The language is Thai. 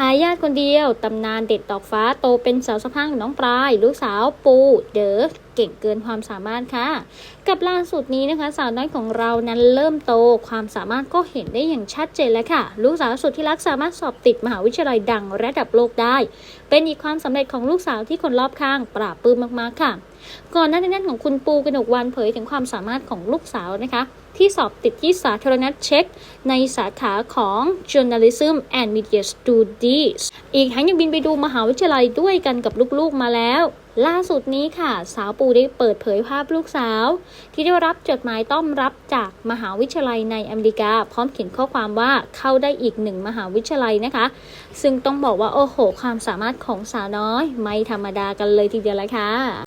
หายาทคนเดียวตำนานเด็ดดอกฟ้าโตเป็นสาวสะพังน้องปลาย ลูกสาวปูเด๋อเก่งเกินความสามารถค่ะ กับล่าสุดนี้นะคะสาวน้อยของเรานั้นเริ่มโตความสามารถก็เห็นได้อย่างชัดเจนแล้วค่ะ ลูกสาวสุดที่รักสามารถสอบติดมหาวิทยาลัยดังระดับโลกได้ เป็นอีกความสำเร็จของลูกสาวที่คนรอบข้างปราบปลื้มมากๆค่ะ ก่อนหน้านี้นของคุณปูกนกวันเผยถึงความสามารถของลูกสาวนะคะ ที่สอบติดที่สาธารณเช็กในสาขาของ Journalism and Media Studies อีกทั้งยังบินไปดูมหาวิทยาลัยด้วยกันกับลูกๆมาแล้วล่าสุดนี้ค่ะ สาวปูได้เปิดเผยภาพลูกสาว ที่ได้รับจดหมายต้อนรับจากมหาวิทยาลัยในอเมริกา พร้อมเขียนข้อความว่าเข้าได้อีกหนึ่งมหาวิทยาลัยนะคะ ซึ่งต้องบอกว่าโอ้โห ความสามารถของสาวน้อย ไม่ธรรมดากันเลยทีเดียวละค่ะ